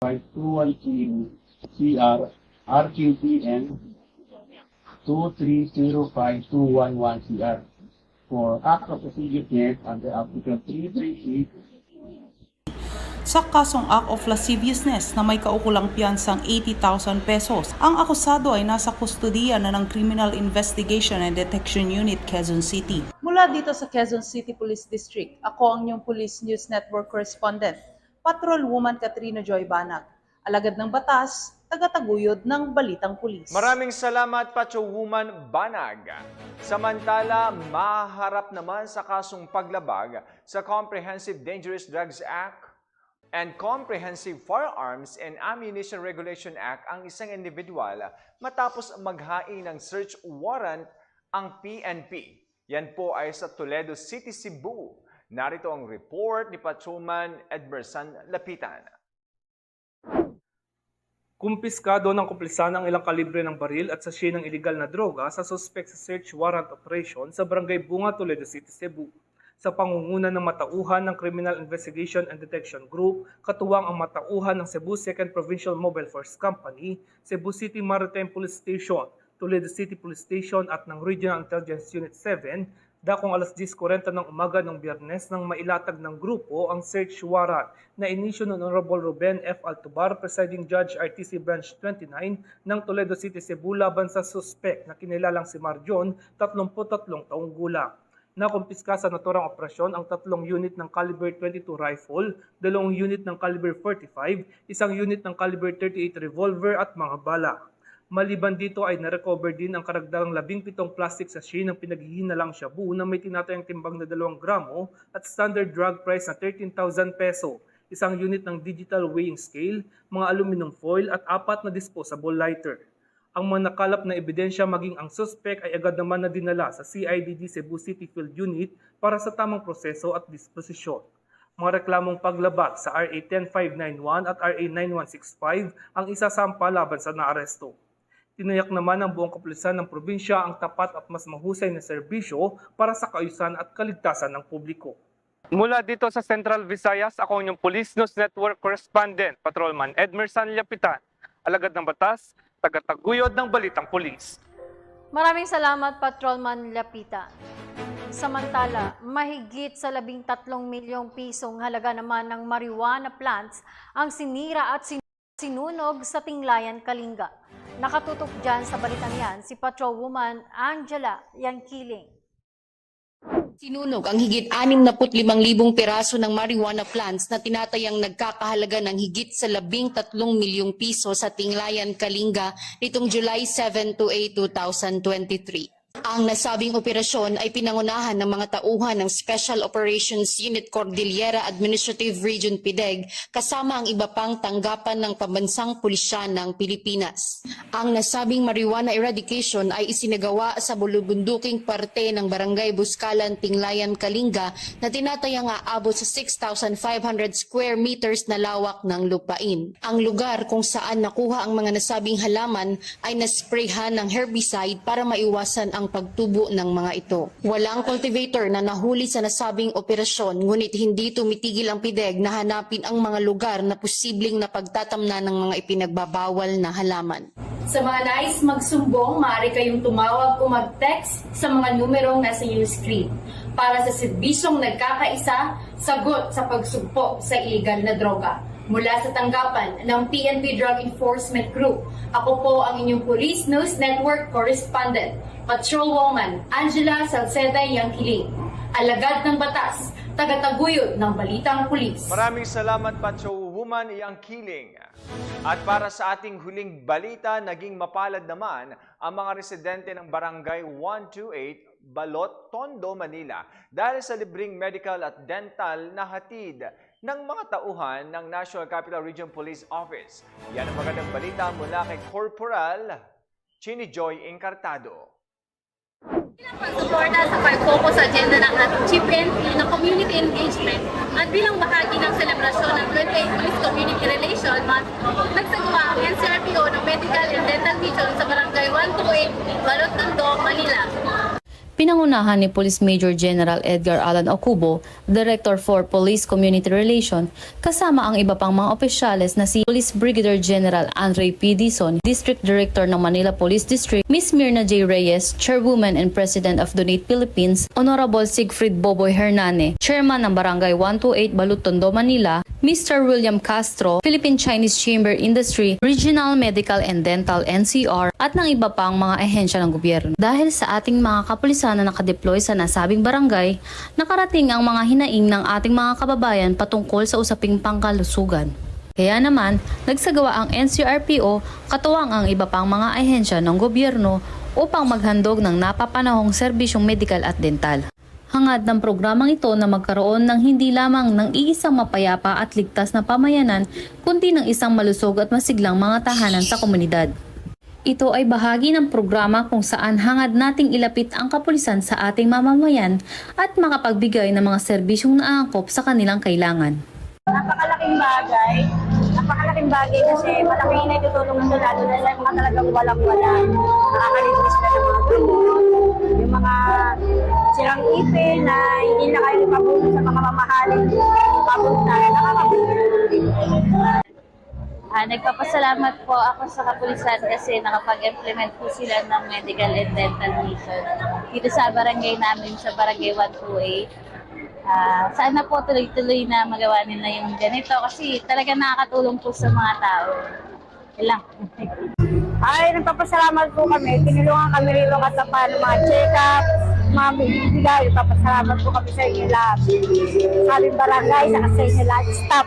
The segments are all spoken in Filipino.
521 CR RQPN 2305211 CR for act of lasciviousness under Article 338 Sa kasong act of lasciviousness na may kaukulang piyansang 80,000 pesos, ang akusado ay nasa kustodiya na ng Criminal Investigation and Detection Unit Quezon City. Mula dito sa Quezon City Police District, ako ang inyong Police News Network correspondent, Patrol Woman Katrina Joy Banag, alagad ng batas, tagataguyod ng Balitang Pulis. Maraming salamat, Pacho Woman Banag. Samantala, maharap naman sa kasong paglabag sa Comprehensive Dangerous Drugs Act and Comprehensive Firearms and Ammunition Regulation Act ang isang individual matapos maghain ng search warrant ang PNP. Yan po ay sa Toledo City, Cebu. Narito ang report ni Patrolman Edmerson Lapitan. Kumpiskado ng kumplisan ang ilang kalibre ng baril at sachet ng iligal na droga sa suspect sa search warrant operation sa Barangay Bunga, Toledo City, Cebu. Sa pangunguna ng matauhan ng Criminal Investigation and Detection Group, katuwang ang matauhan ng Cebu 2nd Provincial Mobile Force Company, Cebu City Maritime Police Station, Toledo City Police Station at ng Regional Intelligence Unit 7, dakong alas 10.40 ng umaga ng biyernes nang mailatag ng grupo ang search warrant na inisyo ng Honorable Ruben F. Altobar, Presiding Judge RTC Branch 29 ng Toledo City, Cebu laban sa suspect na kinilalang si Marjon, 33 taong gulang. Nakumpiska sa naturang operasyon ang tatlong unit ng caliber 22 rifle, dalawang unit ng caliber 45, isang unit ng caliber 38 revolver at mga bala. Maliban dito ay narecover din ang karagdagang 17 plastic sachet ng pinaghihinalang shabu na may tinatayang timbang na 2 gramo at standard drug price na 13,000 peso, isang unit ng digital weighing scale, mga aluminum foil at apat na disposable lighter. Ang mga nakalap na ebidensya maging ang suspect ay agad naman na dinala sa CIDD Cebu City Field Unit para sa tamang proseso at disposisyon. Mga reklamong paglabag sa RA 10591 at RA 9165 ang isasampa laban sa naaresto. Tinayak naman ng buong kapulisan ng probinsya ang tapat at mas mahusay na serbisyo para sa kaayusan at kaligtasan ng publiko. Mula dito sa Central Visayas, ako ang inyong Police News Network Correspondent, Patrolman Edmerson Lapitan, alagad ng batas, tagataguyod ng Balitang Pulis. Maraming salamat, Patrolman Lapita. Samantala, mahigit sa labing tatlong milyong pisong halaga naman ng marijuana plants ang sinira at sin- sinunog sa Tinglayan, Kalinga. Nakatutok dyan sa balitang yan si Patrolwoman Angela Yankiling. Sinunog ang higit 65,000 piraso ng marijuana plants na tinatayang nagkakahalaga ng higit sa 13 milyong piso sa Tinglayan, Kalinga nitong July 7 to 8, 2023. Ang nasabing operasyon ay pinangunahan ng mga tauhan ng Special Operations Unit Cordillera Administrative Region PIDEG kasama ang iba pang tanggapan ng pambansang pulisya ng Pilipinas. Ang nasabing marijuana eradication ay isinagawa sa bulubunduking parte ng Barangay Buskalan, Tinglayan, Kalinga na tinatayang aabot sa 6,500 square meters na lawak ng lupain. Ang lugar kung saan nakuha ang mga nasabing halaman ay nasprayhan ng herbicide para maiwasan ang pagtubo ng mga ito. Walang cultivator na nahuli sa nasabing operasyon ngunit hindi tumitigil ang PIDEG na hanapin ang mga lugar na posibleng napagtatamna ng mga ipinagbabawal na halaman. Sa mga nais magsumbong, maaari kayong tumawag o mag-text sa mga numerong nasa iyong screen para sa serbisyong nagkakaisa, sagot sa pagsugpo sa illegal na droga. Mula sa tanggapan ng PNP Drug Enforcement Group, ako po ang inyong Police News Network Correspondent, Patrolwoman Angela Salceda Yangkiling. Alagad ng batas, tagataguyod ng Balitang Pulis. Maraming salamat, Pacho Woman Yang Kiling. At para sa ating huling balita, naging mapalad naman ang mga residente ng Barangay 128, Balot, Tondo, Manila dahil sa libreng medical at dental na hatid ng mga tauhan ng National Capital Region Police Office. Yan ang magandang balita mula kay Corporal Chini Joy Encartado. pagsuporta sa pag-focus agenda ng ating Chief NP na community engagement at bilang bahagi ng selebrasyon ng 28 Police Community Relation Month, nagsagawa ang NCRPO ng Medical and Dental Mission sa Barangay 128, Balot Tondo, Manila. Pinangunahan ni Police Major General Edgar Allan Ocubo, Director for Police Community Relation, kasama ang iba pang mga opisyales na si Police Brigadier General Andre P. Dizon, District Director ng Manila Police District, Miss Mirna J. Reyes, Chairwoman and President of Donate Philippines, Honorable Siegfried Boboy Hernane, Chairman ng Barangay 128 Balutondo, Manila, Mr. William Castro, Philippine Chinese Chamber Industry, Regional Medical and Dental NCR, at ng iba pang mga ehensya ng gobyerno. Dahil sa ating mga kapulisan na nakadeploy sa nasabing barangay, nakarating ang mga hinaing ng ating mga kababayan patungkol sa usaping pangkalusugan. Kaya naman, nagsagawa ang NCRPO katuwang ang iba pang mga ahensya ng gobyerno upang maghandog ng napapanahong serbisyong medikal at dental. Hangad ng programang ito na magkaroon ng hindi lamang ng iisang mapayapa at ligtas na pamayanan, kundi ng isang malusog at masiglang mga tahanan sa komunidad. Ito ay bahagi ng programa kung saan hangad nating ilapit ang kapulisan sa ating mamamayan at makapagbigay ng mga serbisyong naangkop sa kanilang kailangan. napakalaking bagay. Napakalaking bagay kasi malaking naitutulong ito lalo na sa mga talagang walang-wala. Nakakalitis na ng mga gamot, yung mga silang ipin na hindi na kayo mabulong sa mga mamahaling pabuntan. Nakakabulong. Ah, nagpapasalamat po ako sa kapulisan kasi nakapag-implement po sila ng medical and dental mission dito sa barangay namin sa barangay 128. Ah, sana po tuloy-tuloy na magawa nila yung ganito kasi talaga nakakatulong po sa mga tao. Yun lang. Ay, nagpapasalamat po kami. Tinulungan kami rito kasi paano mga check-up, mga bibigay. Nagpapasalamat po kami sa inyo lahat. Sa aming barangay, sa sa inyo lahat. Stop!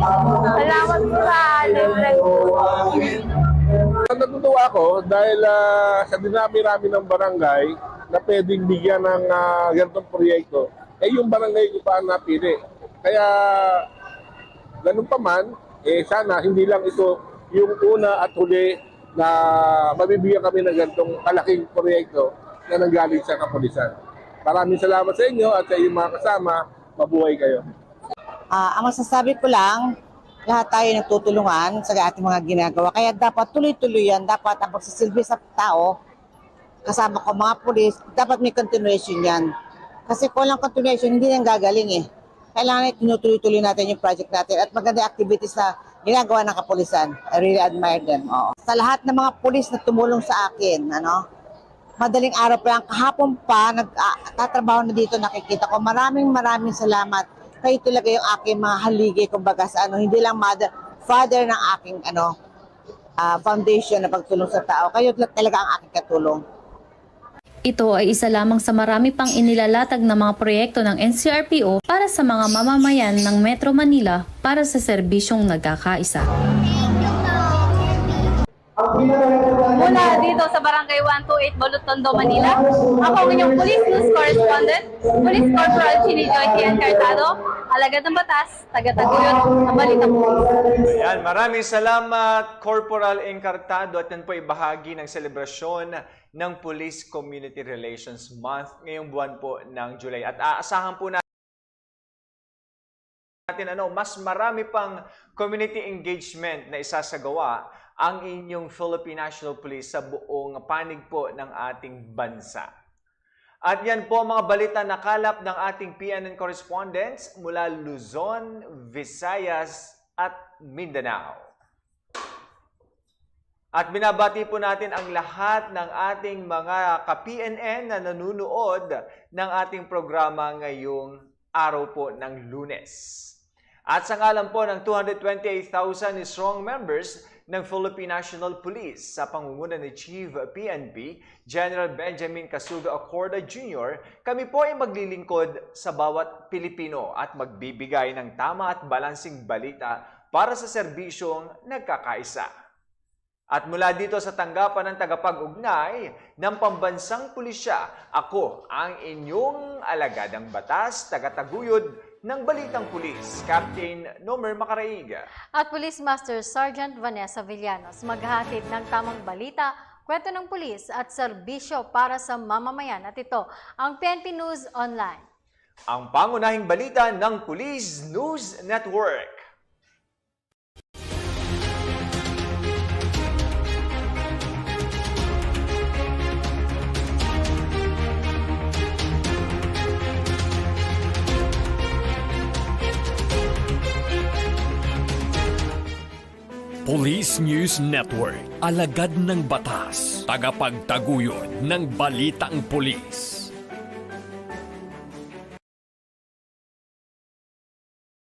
Salamat po sa libre po. Natutuwa ako dahil ah, sa dinami-rami ng barangay na pwedeng bigyan ng ah, ganitong proyekto, eh yung barangay ko pa ang napili. Kaya ganun pa man, eh sana hindi lang ito yung una at huli na mabibigyan kami ng ganitong kalaking proyekto na nanggaling sa kapulisan. Maraming salamat sa inyo at sa inyong mga kasama. Mabuhay kayo. Ah, ang masasabi ko lang, lahat tayo nagtutulungan sa ating mga ginagawa. Kaya dapat tuloy-tuloy yan. Dapat ang pagsisilbi sa tao, kasama ko mga pulis, dapat may continuation yan. Kasi kung walang continuation, hindi yan gagaling eh. Kailangan tinutuloy-tuloy natin yung project natin at maganda activities na ginagawa ng kapulisan. I really admire them. Oo. Sa lahat ng mga pulis na tumulong sa akin, ano, madaling araw pa lang, kahapon pa, nagtatrabaho na dito, nakikita ko. Maraming maraming salamat. Kayo talaga yung aking mga haligi, kumbaga sa ano, hindi lang mother, father ng aking ano, ah, foundation na pagtulong sa tao. Kayo talaga ang aking katulong. Ito ay isa lamang sa marami pang inilalatag na mga proyekto ng NCRPO para sa mga mamamayan ng Metro Manila para sa serbisyong nagkakaisa. Mula dito sa barangay 128 Balutondo, Manila, ako ang inyong police news correspondent, Police Corporal Chini Joy Tian Cartado, alagad ng batas, taga-taguyod, ng Balita Police. Ayan, maraming salamat Corporal Encartado at yan po ay bahagi ng selebrasyon ng Police Community Relations Month ngayong buwan po ng July. At aasahan po natin natin ano, mas marami pang community engagement na isasagawa ang inyong Philippine National Police sa buong panig po ng ating bansa. At yan po mga balita na kalap ng ating PNN correspondents mula Luzon, Visayas at Mindanao. At binabati po natin ang lahat ng ating mga ka-PNN na nanunood ng ating programa ngayong araw po ng lunes. At sa ngalan po ng 228,000 strong members ng Philippine National Police sa pangunguna ni Chief PNP General Benjamin Casuga Acorda Jr., kami po ay maglilingkod sa bawat Pilipino at magbibigay ng tama at balansing balita para sa serbisyong nagkakaisa. At mula dito sa tanggapan ng tagapag-ugnay ng pambansang pulisya, ako ang inyong alagadang batas, tagataguyod ng Balitang Pulis, Captain Nomer Macaraiga. At Police Master Sergeant Vanessa Villanos maghahatid ng tamang balita, kwento ng pulis at serbisyo para sa mamamayan. At ito, ang PNP News Online. Ang pangunahing balita ng Police News Network. Police News Network, alagad ng batas, tagapagtaguyod ng balitang pulis.